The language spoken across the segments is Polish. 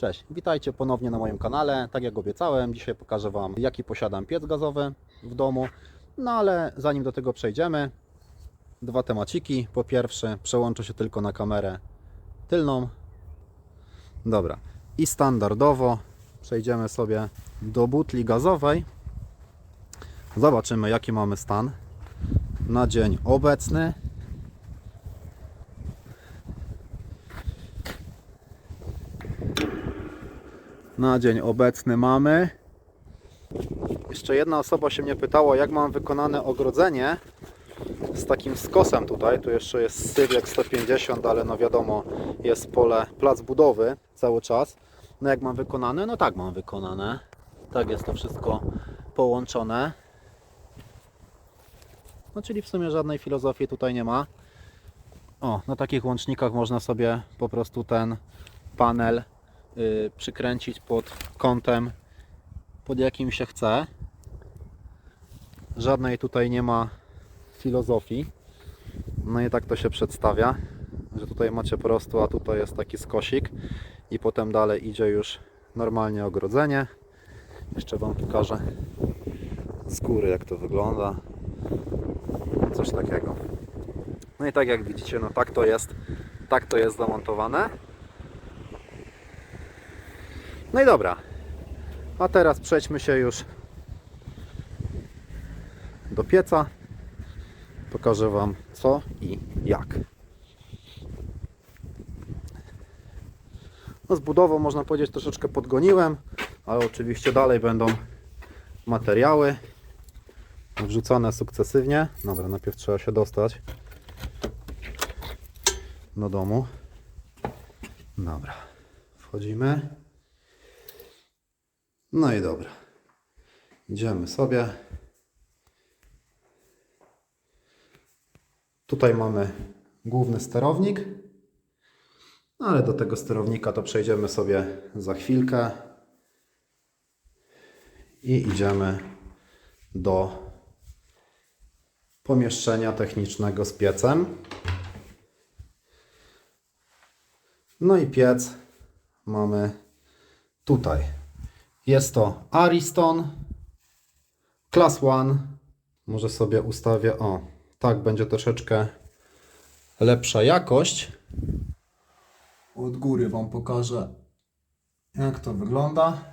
Cześć, witajcie ponownie na moim kanale. Tak jak obiecałem, dzisiaj pokażę Wam jaki posiadam piec gazowy w domu. No ale zanim do tego przejdziemy, dwa temaciki. Po pierwsze, przełączę się tylko na kamerę tylną. Dobra, i standardowo przejdziemy sobie do butli gazowej. Zobaczymy jaki mamy stan na dzień obecny. Na dzień obecny mamy. Jeszcze jedna osoba się mnie pytała, jak mam wykonane ogrodzenie z takim skosem tutaj. Tu jeszcze jest sywiek 150, ale no wiadomo, jest pole, plac budowy cały czas. No jak mam wykonane? No tak mam wykonane. Tak jest to wszystko połączone. No czyli w sumie żadnej filozofii tutaj nie ma. O, na takich łącznikach można sobie po prostu ten panel przykręcić pod kątem, pod jakim się chce. Żadnej tutaj nie ma filozofii. No i tak to się przedstawia, że tutaj macie po prostu, a tutaj jest taki skosik i potem dalej idzie już normalnie ogrodzenie. Jeszcze Wam pokażę z góry jak to wygląda. Coś takiego. No i tak jak widzicie, no tak to jest, tak to jest zamontowane. No i dobra. A teraz przejdźmy się już do pieca. Pokażę Wam co i jak. No z budową można powiedzieć troszeczkę podgoniłem, ale oczywiście dalej będą materiały wrzucane sukcesywnie. Dobra, najpierw trzeba się dostać do domu. Dobra, wchodzimy. No i dobra. Idziemy sobie. Tutaj mamy główny sterownik. No ale do tego sterownika to przejdziemy sobie za chwilkę. I idziemy do pomieszczenia technicznego z piecem. No i piec mamy tutaj. Jest to Ariston Class 1. Może sobie ustawię, o, tak będzie troszeczkę lepsza jakość. Od góry Wam pokażę, jak to wygląda.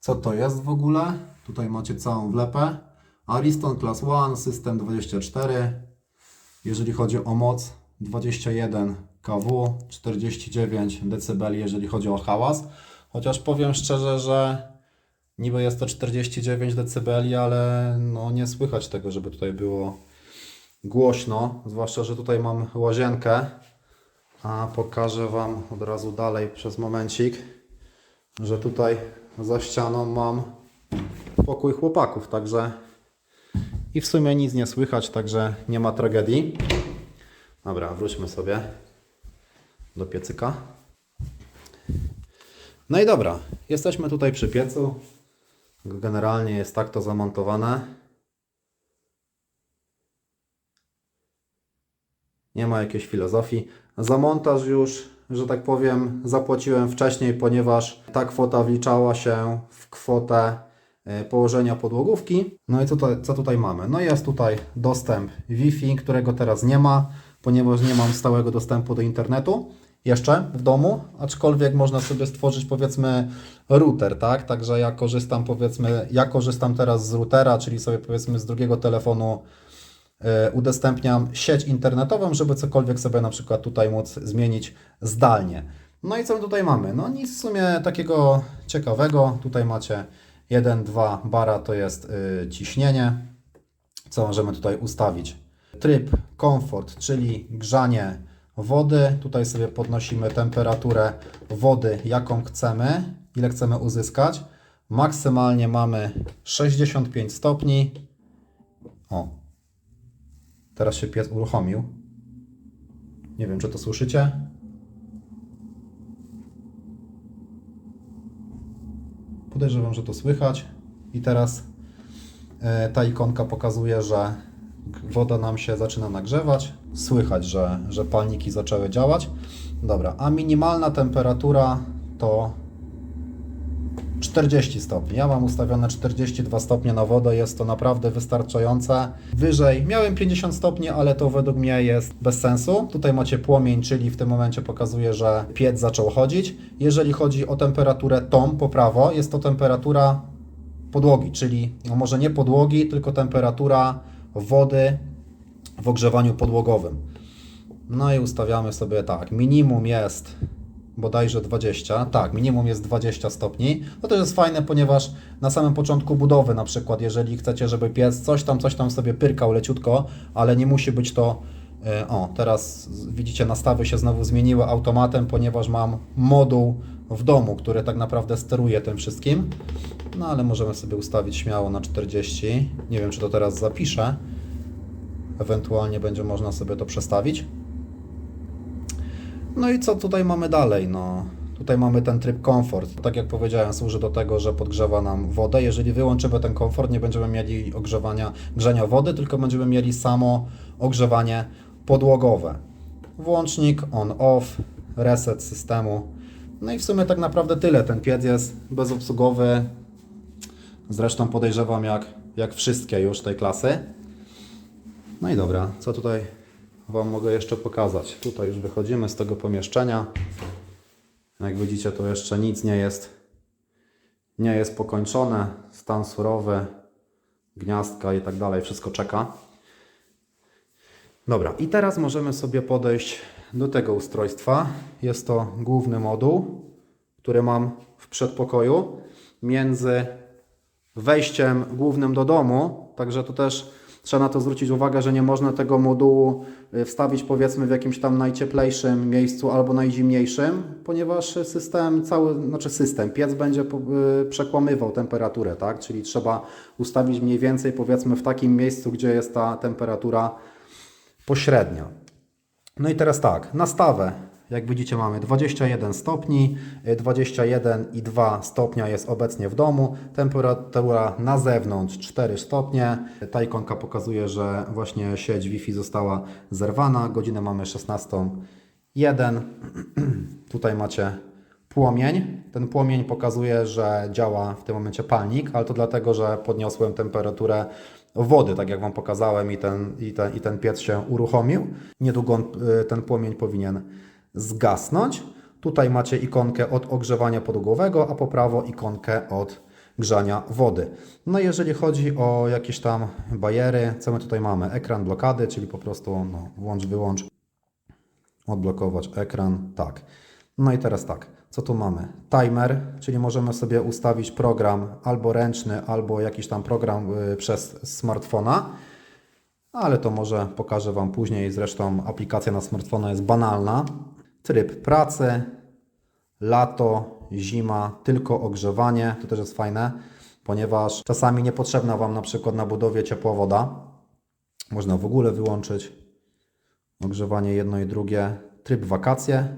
Co to jest w ogóle? Tutaj macie całą wlepę. Ariston Class 1, system 24. Jeżeli chodzi o moc, 21 kW, 49 dB, jeżeli chodzi o hałas. Chociaż powiem szczerze, że niby jest to 49 dB, ale no nie słychać tego, żeby tutaj było głośno. Zwłaszcza, że tutaj mam łazienkę. A pokażę Wam od razu dalej przez momencik, że tutaj za ścianą mam pokój chłopaków, także i w sumie nic nie słychać, także nie ma tragedii. Dobra, wróćmy sobie do piecyka. No i dobra, jesteśmy tutaj przy piecu. Generalnie jest tak to zamontowane. Nie ma jakiejś filozofii. Za montaż już, że tak powiem, zapłaciłem wcześniej, ponieważ ta kwota wliczała się w kwotę e, położenia podłogówki. No i tutaj, co tutaj mamy? No jest tutaj dostęp Wi-Fi, którego teraz nie ma, ponieważ nie mam stałego dostępu do internetu jeszcze w domu, aczkolwiek można sobie stworzyć powiedzmy router, tak? Także ja korzystam powiedzmy, ja korzystam teraz z routera, czyli sobie powiedzmy z drugiego telefonu e, udostępniam sieć internetową, żeby cokolwiek sobie na przykład tutaj móc zmienić zdalnie. No i co tutaj mamy? No nic w sumie takiego ciekawego. Tutaj macie 1-2 bara to jest y, ciśnienie. Co możemy tutaj ustawić? Tryb komfort, czyli grzanie wody. Tutaj sobie podnosimy temperaturę wody, jaką chcemy, ile chcemy uzyskać. Maksymalnie mamy 65 stopni. O, teraz się piec uruchomił. Nie wiem, czy to słyszycie. Podejrzewam, że to słychać. I teraz e, ta ikonka pokazuje, że woda nam się zaczyna nagrzewać. Słychać, że, że palniki zaczęły działać. Dobra, a minimalna temperatura to 40 stopni. Ja mam ustawione 42 stopnie na wodę, jest to naprawdę wystarczające. Wyżej miałem 50 stopni, ale to według mnie jest bez sensu. Tutaj macie płomień, czyli w tym momencie pokazuje, że piec zaczął chodzić. Jeżeli chodzi o temperaturę tą po prawo, jest to temperatura podłogi, czyli no może nie podłogi, tylko temperatura wody w ogrzewaniu podłogowym. No i ustawiamy sobie tak, minimum jest bodajże 20, tak, minimum jest 20 stopni. To też jest fajne, ponieważ na samym początku budowy na przykład, jeżeli chcecie, żeby piec coś tam, coś tam sobie pyrkał leciutko, ale nie musi być to e, o, teraz widzicie, nastawy się znowu zmieniły automatem, ponieważ mam moduł w domu, który tak naprawdę steruje tym wszystkim. No ale możemy sobie ustawić śmiało na 40. Nie wiem, czy to teraz zapiszę. Ewentualnie będzie można sobie to przestawić. No i co tutaj mamy dalej? No, tutaj mamy ten tryb komfort. Tak jak powiedziałem, służy do tego, że podgrzewa nam wodę. Jeżeli wyłączymy ten komfort, nie będziemy mieli ogrzewania, grzania wody, tylko będziemy mieli samo ogrzewanie podłogowe. Włącznik on-off, reset systemu. No i w sumie tak naprawdę tyle. Ten piec jest bezobsługowy. Zresztą podejrzewam jak, jak wszystkie już tej klasy. No i dobra, co tutaj Wam mogę jeszcze pokazać? Tutaj już wychodzimy z tego pomieszczenia. Jak widzicie, to jeszcze nic nie jest, nie jest pokończone. Stan surowy, gniazdka i tak dalej, wszystko czeka. Dobra, i teraz możemy sobie podejść do tego ustrojstwa. Jest to główny moduł, który mam w przedpokoju między wejściem głównym do domu, także to też trzeba na to zwrócić uwagę, że nie można tego modułu y, wstawić powiedzmy w jakimś tam najcieplejszym miejscu albo najzimniejszym, ponieważ system cały, znaczy system, piec będzie y, przekłamywał temperaturę, tak? Czyli trzeba ustawić mniej więcej powiedzmy w takim miejscu, gdzie jest ta temperatura pośrednia. No i teraz tak, nastawę. Jak widzicie mamy 21 stopni, y, 21,2 stopnia jest obecnie w domu, temperatura na zewnątrz 4 stopnie. Ta ikonka pokazuje, że właśnie sieć Wi-Fi została zerwana, godzinę mamy 16.01. Tutaj macie płomień. Ten płomień pokazuje, że działa w tym momencie palnik, ale to dlatego, że podniosłem temperaturę wody, tak jak Wam pokazałem i ten, i ten, i ten piec się uruchomił. Niedługo y, ten płomień powinien zgasnąć. Tutaj macie ikonkę od ogrzewania podłogowego, a po prawo ikonkę od grzania wody. No jeżeli chodzi o jakieś tam bariery, co my tutaj mamy? Ekran blokady, czyli po prostu no, włącz, wyłącz, odblokować ekran, tak. No i teraz tak, co tu mamy? Timer, czyli możemy sobie ustawić program albo ręczny, albo jakiś tam program y, przez smartfona, ale to może pokażę Wam później. Zresztą aplikacja na smartfona jest banalna. Tryb pracy, lato, zima, tylko ogrzewanie, to też jest fajne, ponieważ czasami niepotrzebna Wam na przykład na budowie ciepła woda. Można w ogóle wyłączyć ogrzewanie jedno i drugie. Tryb wakacje,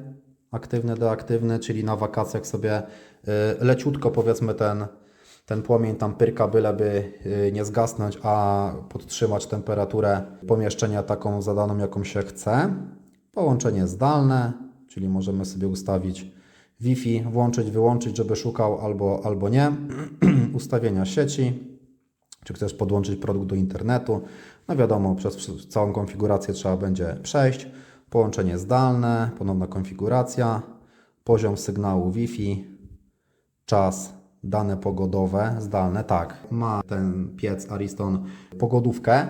aktywny, deaktywny, czyli na wakacjach sobie y, leciutko powiedzmy ten, ten płomień tam pyrka, byleby y, nie zgasnąć, a podtrzymać temperaturę pomieszczenia taką zadaną, jaką się chce. Połączenie zdalne, czyli możemy sobie ustawić Wi-Fi, włączyć, wyłączyć, żeby szukał albo, albo nie. Ustawienia sieci, czy chcesz podłączyć produkt do internetu. No wiadomo, przez całą konfigurację trzeba będzie przejść. Połączenie zdalne, ponowna konfiguracja, poziom sygnału Wi-Fi, czas, dane pogodowe, zdalne, tak. Ma ten piec Ariston pogodówkę,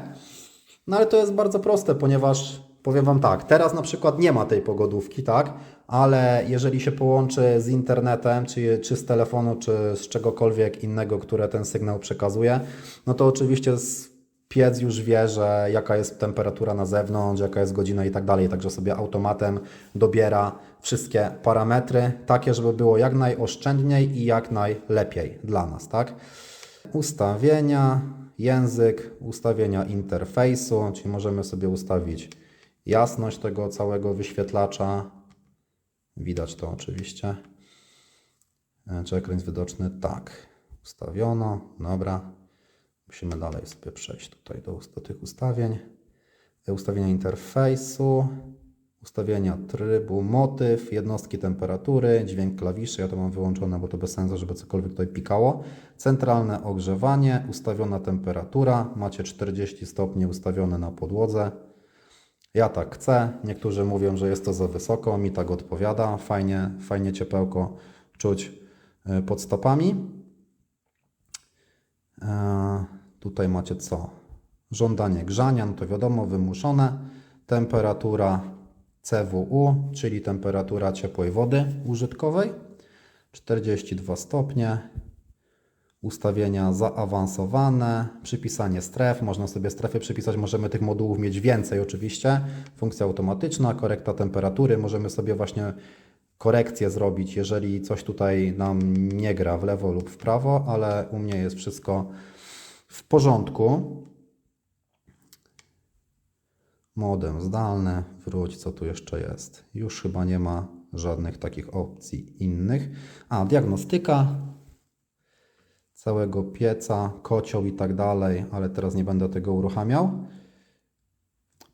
no ale to jest bardzo proste, ponieważ powiem Wam tak, teraz na przykład nie ma tej pogodówki, tak? Ale jeżeli się połączy z internetem, czy, czy z telefonu, czy z czegokolwiek innego, które ten sygnał przekazuje, no to oczywiście z piec już wie, że jaka jest temperatura na zewnątrz, jaka jest godzina i tak dalej, także sobie automatem dobiera wszystkie parametry, takie, żeby było jak najoszczędniej i jak najlepiej dla nas, tak? Ustawienia, język, ustawienia interfejsu, czyli możemy sobie ustawić jasność tego całego wyświetlacza. Widać to oczywiście. E, Czy ekran jest widoczny? Tak. Ustawiono. Dobra. Musimy dalej sobie przejść tutaj do, do tych ustawień. E, Ustawienia interfejsu. ustawienia trybu, motyw, jednostki temperatury, dźwięk klawiszy, ja to mam wyłączone, bo to bez sensu, żeby cokolwiek tutaj pikało. Centralne ogrzewanie, ustawiona temperatura, macie 40 stopni ustawione na podłodze. Ja tak chcę, niektórzy mówią, że jest to za wysoko, mi tak odpowiada, fajnie, fajnie ciepełko czuć y, pod stopami. E, tutaj macie co? Żądanie grzania, no to wiadomo, wymuszone. Temperatura CWU, czyli temperatura ciepłej wody użytkowej. 42 stopnie. Ustawienia zaawansowane, przypisanie stref. Można sobie strefy przypisać, możemy tych modułów mieć więcej oczywiście. Funkcja automatyczna, korekta temperatury. Możemy sobie właśnie korekcję zrobić, jeżeli coś tutaj nam nie gra w lewo lub w prawo, ale u mnie jest wszystko w porządku. Modem zdalny, wróć, co tu jeszcze jest. Już chyba nie ma żadnych takich opcji innych. A, diagnostyka całego pieca, kocioł i tak dalej, ale teraz nie będę tego uruchamiał.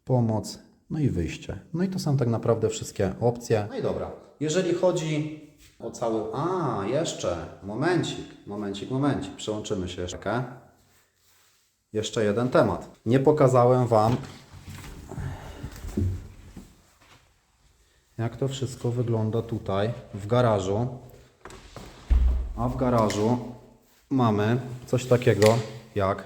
Pomoc, no i wyjście. No i to są tak naprawdę wszystkie opcje. No i dobra, jeżeli chodzi o cały... A, jeszcze, momencik, momencik, momencik, przełączymy się jeszcze. Jeszcze jeden temat. Nie pokazałem Wam jak to wszystko wygląda tutaj w garażu. A w garażu mamy coś takiego jak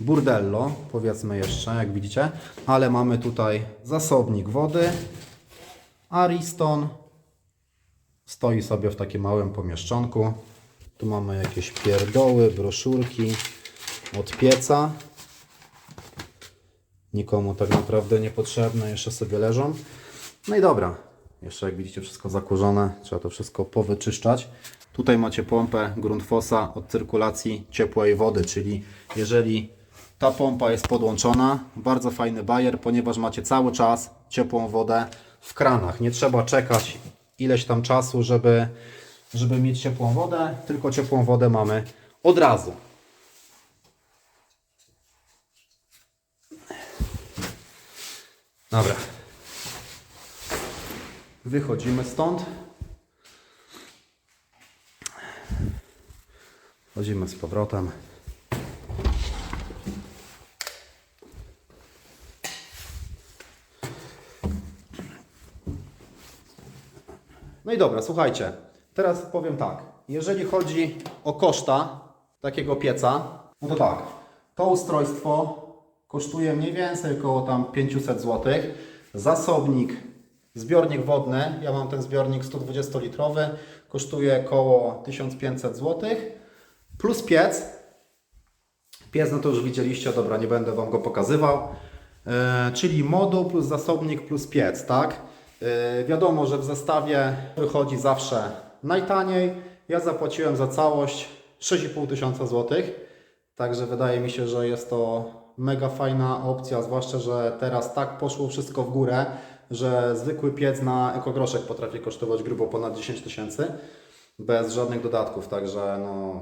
burdello, powiedzmy jeszcze, jak widzicie, ale mamy tutaj zasobnik wody. Ariston stoi sobie w takim małym pomieszczonku. Tu mamy jakieś pierdoły, broszurki od pieca. Nikomu tak naprawdę niepotrzebne, jeszcze sobie leżą. No i dobra, jeszcze jak widzicie wszystko zakurzone, trzeba to wszystko powyczyszczać. Tutaj macie pompę Grundfossa od cyrkulacji ciepłej wody, czyli jeżeli ta pompa jest podłączona, bardzo fajny bajer, ponieważ macie cały czas ciepłą wodę w kranach. Nie trzeba czekać ileś tam czasu, żeby, żeby mieć ciepłą wodę, tylko ciepłą wodę mamy od razu. Dobra. Wychodzimy stąd. Wchodzimy z powrotem. No i dobra, słuchajcie. Teraz powiem tak. Jeżeli chodzi o koszta takiego pieca, no to tak. To ustrojstwo kosztuje mniej więcej około tam 500 zł. Zasobnik, zbiornik wodny, ja mam ten zbiornik 120 litrowy, kosztuje około 1500 zł. Plus piec. Piec, no to już widzieliście, dobra, nie będę Wam go pokazywał. E, czyli moduł plus zasobnik plus piec, tak? E, wiadomo, że w zestawie wychodzi zawsze najtaniej. Ja zapłaciłem za całość 6,5 tysiąca złotych. Także wydaje mi się, że jest to mega fajna opcja, zwłaszcza, że teraz tak poszło wszystko w górę, że zwykły piec na ekogroszek potrafi kosztować grubo ponad 10 tysięcy bez żadnych dodatków, także no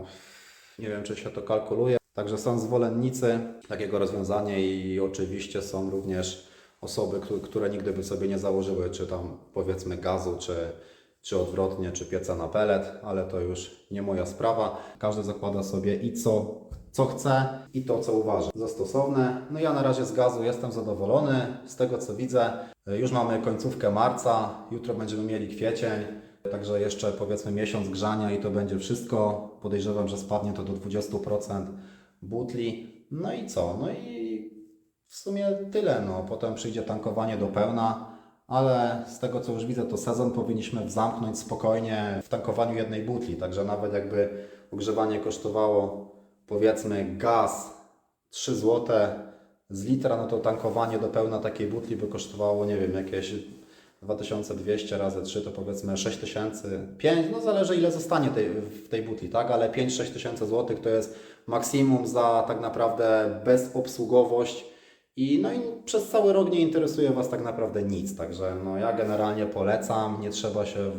nie wiem, czy się to kalkuluje. Także są zwolennicy takiego rozwiązania i oczywiście są również osoby, któ- które nigdy by sobie nie założyły, czy tam powiedzmy gazu, czy, czy odwrotnie, czy pieca na pelet, ale to już nie moja sprawa. Każdy zakłada sobie i co, co chce, i to, co uważa za stosowne. No ja na razie z gazu jestem zadowolony. Z tego, co widzę, y, już mamy końcówkę marca, jutro będziemy mieli kwiecień. Także jeszcze powiedzmy miesiąc grzania i to będzie wszystko. Podejrzewam, że spadnie to do 20% butli. No i co? No i w sumie tyle. No. Potem przyjdzie tankowanie do pełna, ale z tego co już widzę, to sezon powinniśmy zamknąć spokojnie w tankowaniu jednej butli. Także nawet jakby ogrzewanie kosztowało powiedzmy gaz 3 zł z litra, no to tankowanie do pełna takiej butli by kosztowało, nie wiem, jakieś 2200 razy 3 to powiedzmy 6000, 5, no zależy ile zostanie tej, w tej butli, tak? Ale 5-6 tysięcy złotych to jest maksimum za tak naprawdę bezobsługowość i no i przez cały rok nie interesuje Was tak naprawdę nic, także no ja generalnie polecam, nie trzeba się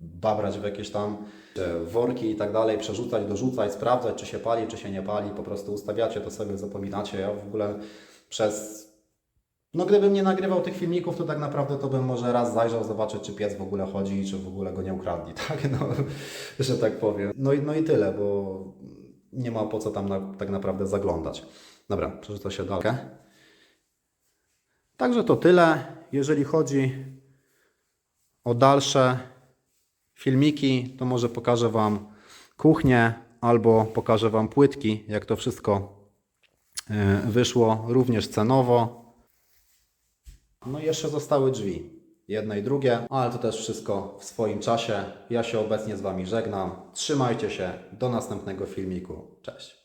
babrać w jakieś tam worki i tak dalej, przerzucać, dorzucać, sprawdzać czy się pali, czy się nie pali, po prostu ustawiacie to sobie, zapominacie, ja w ogóle przez No gdybym nie nagrywał tych filmików, to tak naprawdę to bym może raz zajrzał, zobaczyć, czy pies w ogóle chodzi i czy w ogóle go nie ukradli, tak? No, że tak powiem. No i, no i tyle, bo nie ma po co tam na, tak naprawdę zaglądać. Dobra, przeczyta się dalej. Także to tyle, jeżeli chodzi o dalsze filmiki, to może pokażę Wam kuchnię albo pokażę Wam płytki, jak to wszystko e, wyszło, również cenowo. No i jeszcze zostały drzwi. Jedno i drugie, ale to też wszystko w swoim czasie. Ja się obecnie z Wami żegnam. Trzymajcie się. Do następnego filmiku. Cześć.